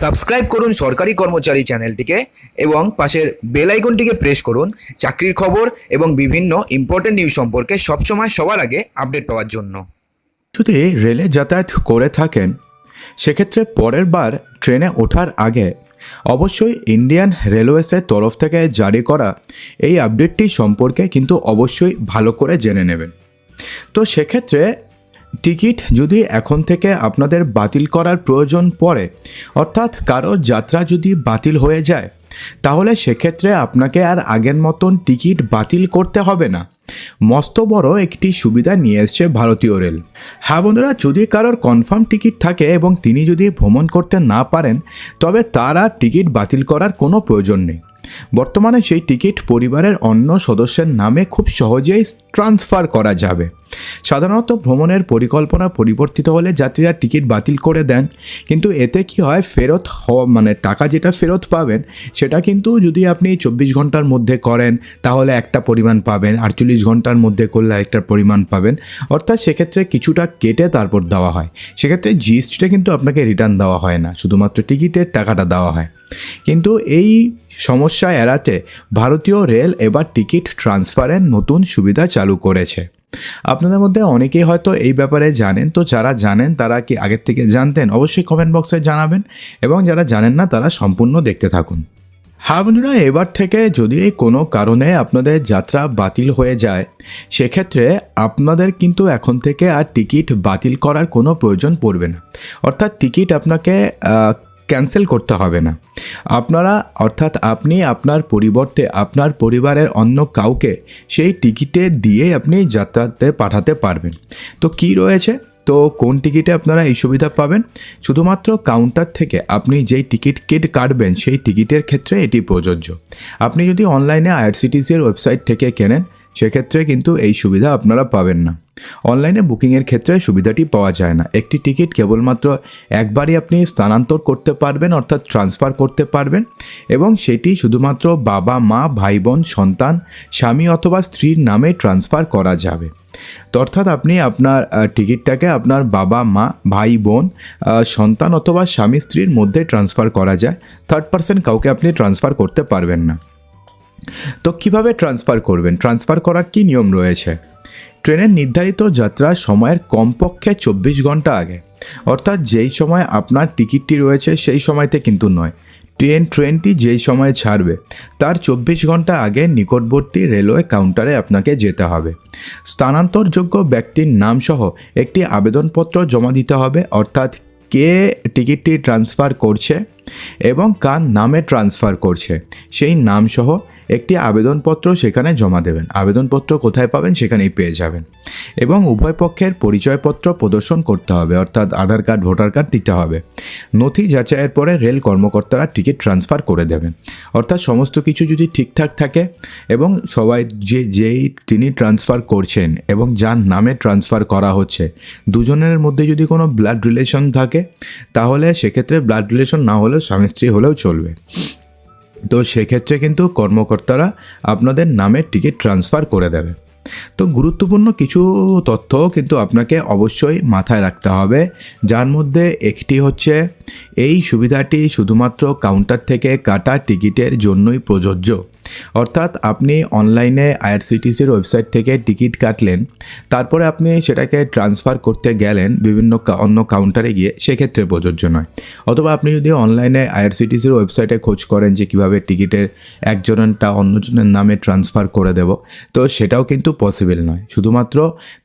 Subscribe করুন সরকারি কর্মচারী চ্যানেলটিকে এবং পাশের বেল আইকনটিকে প্রেস করুন চাকরির খবর এবং বিভিন্ন ইম্পর্টেন্ট নিউজ সম্পর্কে সবসময় সবার আগে আপডেট পাওয়ার জন্য। যদি রেলে যাতায়াত করে থাকেন, সেক্ষেত্রে পরের বার ট্রেনে ওঠার আগে অবশ্যই ইন্ডিয়ান রেলওয়েসের তরফ থেকে জারি করা এই আপডেটটি সম্পর্কে কিন্তু অবশ্যই ভালো করে জেনে নেবেন। তো সেক্ষেত্রে টিকিট যদি এখন থেকে আপনাদের বাতিল করার প্রয়োজন পড়ে, অর্থাৎ কারোর যাত্রা যদি বাতিল হয়ে যায়, তাহলে সেক্ষেত্রে আপনাকে আর আগের মতন টিকিট বাতিল করতে হবে না। মস্ত বড় একটি সুবিধা নিয়ে এসছে ভারতীয় রেল। হ্যাঁ বন্ধুরা, যদি কারোর কনফার্ম টিকিট থাকে এবং তিনি যদি ভ্রমণ করতে না পারেন, তবে তার আর টিকিট বাতিল করার কোনো প্রয়োজন নেই। বর্তমানে সেই টিকিট পরিবারের অন্য সদস্যের নামে খুব সহজেই ট্রান্সফার করা যাবে। সাধারণত ভ্রমণের পরিকল্পনা পরিবর্তিত হলে যাত্রীরা টিকিট বাতিল করে দেন। কিন্তু এতে কি হয়? ফেরত হওয়া মানে টাকা যেটা ফেরত পাবেন, সেটা কিন্তু যদি আপনি চব্বিশ ঘণ্টার মধ্যে করেন, তাহলে একটা পরিমাণ পাবেন। আটচল্লিশ ঘণ্টার মধ্যে করলে একটা পরিমাণ পাবেন। অর্থাৎ সেক্ষেত্রে কিছুটা কেটে তারপর দেওয়া হয়। সেক্ষেত্রে জিএসটিটা কিন্তু আপনাকে রিটার্ন দেওয়া হয় না। শুধুমাত্র টিকিটের টাকাটা দেওয়া হয়। কিন্তু এই সমস্যা এড়াতে ভারতীয় রেল এবার টিকিট ট্রান্সফারের নতুন সুবিধা চালু করেছে। আপনাদের মধ্যে অনেকেই হয়তো এই ব্যাপারে জানেন, তো যারা জানেন তারা কি আগের থেকে জানতেন অবশ্যই কমেন্ট বক্সে জানাবেন এবং যারা জানেন না তারা সম্পূর্ণ দেখতে থাকুন। হ্যাঁ বন্ধুরা, এবার থেকে যদি কোনো কারণে আপনাদের যাত্রা বাতিল হয়ে যায়, সেক্ষেত্রে আপনাদের কিন্তু এখন থেকে আর টিকিট বাতিল করার কোনো প্রয়োজন পড়বে না। অর্থাৎ টিকিট আপনাকে ক্যান্সেল করতে হবে না। আপনারা, অর্থাৎ আপনি আপনার পরিবর্তে আপনার পরিবারের অন্য কাউকে সেই টিকিটে দিয়ে আপনি যাত্রাতে পাঠাতে পারবেন। তো কি রয়েছে? তো কোন টিকিটে আপনারা এই সুবিধা পাবেন? শুধুমাত্র কাউন্টার থেকে আপনি যেই টিকিট কেট কাটবেন, সেই টিকিটের ক্ষেত্রে এটি প্রযোজ্য। আপনি যদি অনলাইনে আইআরসিটিসির ওয়েবসাইট থেকে কেনেন, সেক্ষেত্রে কিন্তু এই সুবিধা আপনারা পাবেন না। অনলাইনে বুকিংয়ের ক্ষেত্রে সুবিধাটি পাওয়া যায় না। একটি টিকিট কেবলমাত্র একবারই আপনি স্থানান্তর করতে পারবেন, অর্থাৎ ট্রান্সফার করতে পারবেন এবং সেটি শুধুমাত্র বাবা, মা, ভাই, বোন, সন্তান, স্বামী অথবা স্ত্রীর নামে ট্রান্সফার করা যাবে। অর্থাৎ আপনি আপনার টিকিটটাকে আপনার বাবা, মা, ভাই, বোন সন্তান অথবা স্বামী, স্ত্রীর মধ্যে ট্রান্সফার করা যায়। থার্ড পার্সন কাউকে আপনি ট্রান্সফার করতে পারবেন না। তো কীভাবে ট্রান্সফার করবেন? ট্রান্সফার করার কি নিয়ম রয়েছে? ট্রেনের নির্ধারিত যাত্রার সময়ের কমপক্ষে চব্বিশ ঘণ্টা আগে। অর্থাৎ যেই সময় আপনার টিকিটটি রয়েছে সেই সময়তে কিন্তু নয়। ট্রেন, ট্রেনটি যেই সময় ছাড়বে, তার চব্বিশ ঘণ্টা আগে নিকটবর্তী রেলওয়ে কাউন্টারে আপনাকে যেতে হবে। স্থানান্তরযোগ্য ব্যক্তির নামসহ একটি আবেদনপত্র জমা দিতে হবে, অর্থাৎ কে টিকিটটি ট্রান্সফার করছে এবং কার নামে ট্রান্সফার করছে। সেই নামসহ একটি আবেদনপত্র সেখানে জমা দেবেন। আবেদনপত্র কোথায় পাবেন সেখানেই পেয়ে যাবেন। এবং উভয় পক্ষের পরিচয়পত্র প্রদর্শন করতে হবে, অর্থাৎ আধার কার্ড, ভোটার কার্ড দিতে হবে। নথি যাচাইয়ের পরে রেল কর্মকর্তারা টিকিট ট্রান্সফার করে দেবেন। অর্থাৎ সমস্ত কিছু যদি ঠিকঠাক থাকে এবং সবাই যে, যেই তিনি ট্রান্সফার করছেন এবং যার নামে ট্রান্সফার করা হচ্ছে, দুজনের মধ্যে যদি কোনো ব্লাড রিলেশন থাকে, তাহলে সেক্ষেত্রে ব্লাড রিলেশন না হলেও স্বামী স্ত্রী হলেও চলবে। তো সেক্ষেত্রে কিন্তু কর্মকর্তারা আপনাদের নামের টিকিট ট্রান্সফার করে দেবে। তো গুরুত্বপূর্ণ কিছু তথ্য কিন্তু আপনাকে অবশ্যই মাথায় রাখতে হবে। যার মধ্যে একটি হচ্ছে, এই সুবিধাটি শুধুমাত্র কাউন্টার থেকে কাটা টিকিটের জন্যই প্রযোজ্য। অর্থাৎ আপনি অনলাইনে আইআরসিটিসির ওয়েবসাইট থেকে টিকিট কাটলেন, তারপরে আপনি সেটাকে ট্রান্সফার করতে গেলেন বিভিন্ন অন্য কাউন্টারে গিয়ে, সেক্ষেত্রে প্রযোজ্য নয়। অথবা আপনি যদি অনলাইনে আইআরসিটিসির ওয়েবসাইটে খোঁজ করেন যে কীভাবে টিকিটের একজনেরটা অন্যজনের নামে ট্রান্সফার করে দেব, তো সেটাও কিন্তু পসিবল নয়। শুধুমাত্র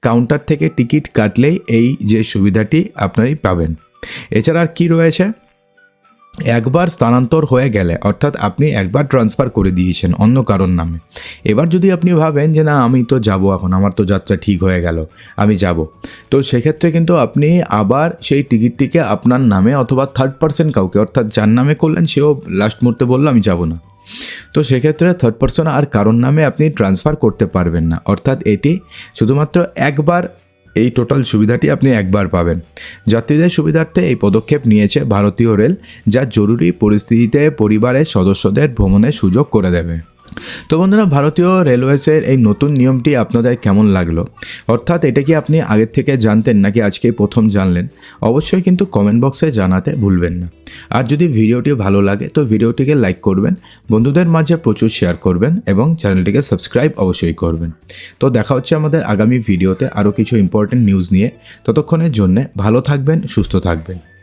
কাউন্টার থেকে টিকিট কাটলেই এই যে সুবিধাটি আপনারই পাবেন। এছাড়া আর কী রয়েছে? একবার স্থানান্তর হয়ে গেলে, অর্থাৎ আপনি একবার ট্রান্সফার করে দিয়েছেন অন্য কারোর নামে। এবার যদি আপনি ভাবেন যে, না, আমি তো যাব এখন, আমার তো যাত্রা ঠিক হয়ে গেল, আমি যাব। তো সেক্ষেত্রে কিন্তু আপনি আবার সেই টিকিটটিকে আপনার নামে অথবা থার্ড পার্সন কাউকে, অর্থাৎ যার নামে করলেন, সেও লাস্ট মুহূর্তে বলল, আমি যাব না। তো সেক্ষেত্রে থার্ড পার্সন আর কারোর নামে আপনি ট্রান্সফার করতে পারবেন না। অর্থাৎ এটি শুধুমাত্র একবার এই টোটাল সুবিধাটি আপনি একবার পাবেন। যাত্রীদের সুবিধার্থে এই পদক্ষেপ নিয়েছে ভারতীয় রেল, যা জরুরি পরিস্থিতিতে পরিবারের সদস্যদের ভ্রমণের সুযোগ করে দেবে। তো বন্ধুরা, ভারতীয় রেলওয়েসের এই নতুন নিয়মটি আপনাদের কেমন লাগল? অর্থাৎ এটা কি আপনি আগের থেকে জানতেন নাকি আজকে প্রথম জানলেন? অবশ্যই কিন্তু কমেন্ট বক্সে জানাতে ভুলবেন না। আর যদি ভিডিওটি ভালো লাগে, তো ভিডিওটিকে লাইক করবেন, বন্ধুদের মাঝে প্রচুর শেয়ার করবেন এবং চ্যানেলটিকে সাবস্ক্রাইব অবশ্যই করবেন। তো দেখা হচ্ছে আমাদের আগামী ভিডিওতে আরও কিছু ইম্পর্টেন্ট নিউজ নিয়ে। ততক্ষণের জন্যে ভালো থাকবেন, সুস্থ থাকবেন।